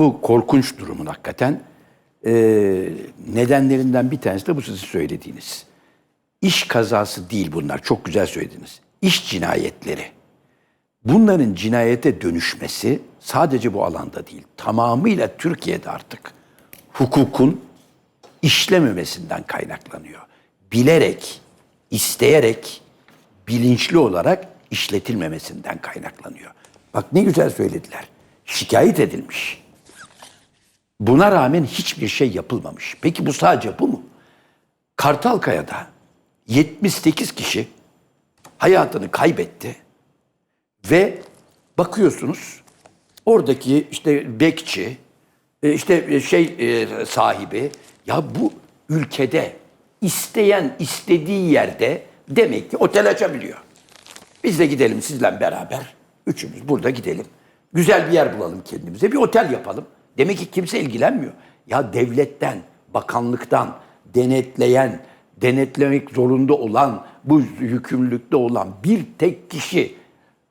Bu korkunç durumun hakikaten e, nedenlerinden bir tanesi de bu sizin söylediğiniz. İş kazası değil bunlar. Çok güzel söylediniz. İş cinayetleri. Bunların cinayete dönüşmesi sadece bu alanda değil. Tamamıyla Türkiye'de artık hukukun işlememesinden kaynaklanıyor. Bilerek, isteyerek, bilinçli olarak işletilmemesinden kaynaklanıyor. Bak ne güzel söylediler. Şikayet edilmiş. Buna rağmen hiçbir şey yapılmamış. Peki bu sadece bu mu? Kartalkaya'da 78 kişi hayatını kaybetti ve bakıyorsunuz oradaki işte bekçi, e, işte şey e, sahibi ya bu ülkede isteyen istediği yerde demek ki otel açabiliyor. Biz de gidelim sizle beraber. Üçümüz burada gidelim. Güzel bir yer bulalım kendimize. Bir otel yapalım. Demek ki kimse ilgilenmiyor. Ya devletten, bakanlıktan, denetleyen, denetlemek zorunda olan, bu yükümlülükte olan bir tek kişi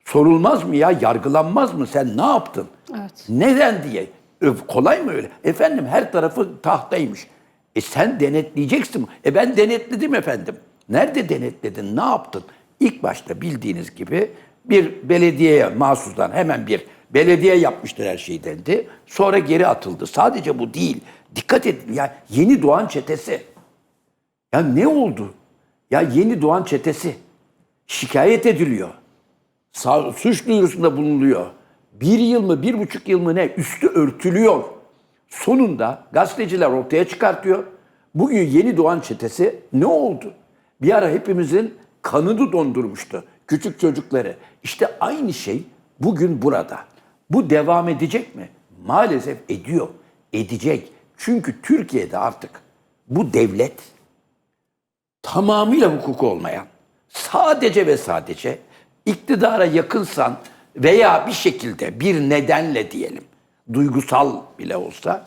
sorulmaz mı ya? Yargılanmaz mı? Sen ne yaptın? Evet. Neden diye. Öf, kolay mı öyle? Efendim her tarafı tahtaymış. E sen denetleyeceksin. E ben denetledim efendim. Nerede denetledin? Ne yaptın? İlk başta bildiğiniz gibi bir belediyeye mahsustan hemen bir belediye yapmıştır her şeyi dendi. Sonra geri atıldı. Sadece bu değil. Dikkat edin ya yeni doğan çetesi. Ya ne oldu? Ya yeni doğan çetesi şikayet ediliyor. Sa- suç duyurusunda bulunuluyor. Bir yıl mı, bir buçuk yıl mı ne üstü örtülüyor. Sonunda gazeteciler ortaya çıkartıyor. Bugün yeni doğan çetesi ne oldu? Bir ara hepimizin kanını dondurmuştu. Küçük çocukları. İşte aynı şey bugün burada. Bu devam edecek mi? Maalesef ediyor. Edecek. Çünkü Türkiye'de artık bu devlet tamamıyla hukuku olmayan, sadece ve sadece iktidara yakınsan veya bir şekilde bir nedenle diyelim, duygusal bile olsa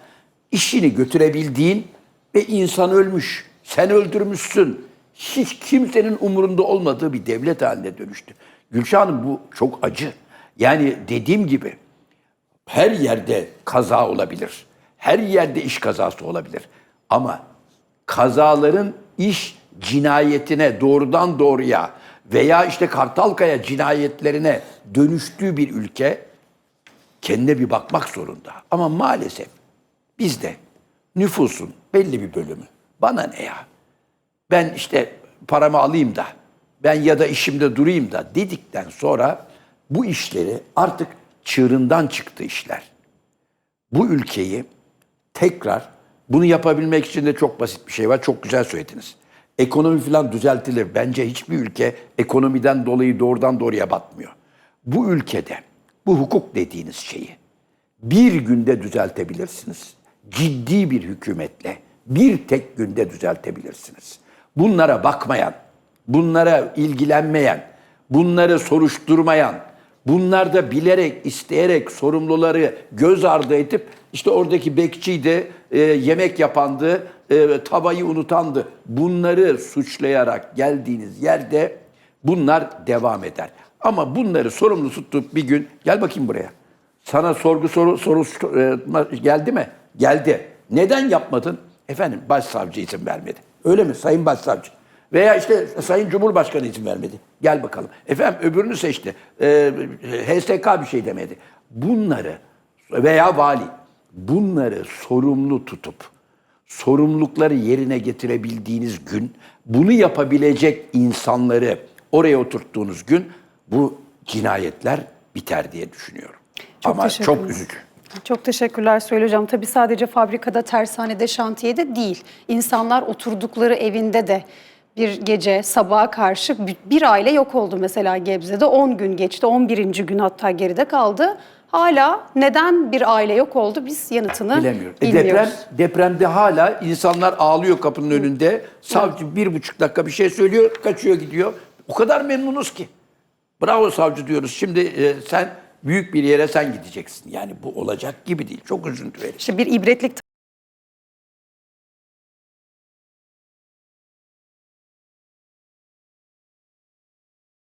işini götürebildiğin ve insan ölmüş, sen öldürmüşsün, hiç kimsenin umurunda olmadığı bir devlet haline dönüştü. Gülşah Hanım bu çok acı. Yani dediğim gibi her yerde kaza olabilir. Her yerde iş kazası olabilir. Ama kazaların iş cinayetine doğrudan doğruya veya işte Kartalkaya cinayetlerine dönüştüğü bir ülke kendine bir bakmak zorunda. Ama maalesef bizde nüfusun belli bir bölümü bana ne ya? Ben işte paramı alayım da ben ya da işimde durayım da dedikten sonra bu işleri artık çığırından çıktı işler bu ülkeyi tekrar bunu yapabilmek için de çok basit bir şey var. Çok güzel söylediniz. Ekonomi falan düzeltilir. Bence hiçbir ülke ekonomiden dolayı doğrudan doğruya batmıyor. Bu ülkede bu hukuk dediğiniz şeyi bir günde düzeltebilirsiniz. Ciddi bir hükümetle bir tek günde düzeltebilirsiniz. Bunlara bakmayan, bunlara ilgilenmeyen, bunları soruşturmayan, bunlar da bilerek, isteyerek sorumluları göz ardı edip işte oradaki bekçiydi, e, yemek yapandı, e, tavayı unutandı. Bunları suçlayarak geldiğiniz yerde bunlar devam eder. Ama bunları sorumlu tutup bir gün gel bakayım buraya. Sana sorgu soru soru e, geldi mi? Geldi. Neden yapmadın? Efendim başsavcı izin vermedi. Öyle mi sayın başsavcı? Veya işte sayın cumhurbaşkanı izin vermedi. Gel bakalım. Efendim öbürünü seçti. Ee, HSK bir şey demedi. Bunları veya vali bunları sorumlu tutup sorumlulukları yerine getirebildiğiniz gün bunu yapabilecek insanları oraya oturttuğunuz gün bu cinayetler biter diye düşünüyorum. Çok Ama çok üzücü. Çok teşekkürler Söyle Hocam. Tabii sadece fabrikada, tersanede, şantiyede değil. İnsanlar oturdukları evinde de bir gece sabaha karşı bir- aile yok oldu mesela Gebze'de. 10 gün geçti, 11. gün hatta geride kaldı. Hala neden bir aile yok oldu biz yanıtını Bilemiyorum. E, bilmiyoruz. deprem, depremde hala insanlar ağlıyor kapının önünde. Savcı bir buçuk dakika bir şey söylüyor, kaçıyor gidiyor. O kadar memnunuz ki. Bravo savcı diyoruz. Şimdi e, sen büyük bir yere sen gideceksin. Yani bu olacak gibi değil. Çok üzüntü verici. İşte bir ibretlik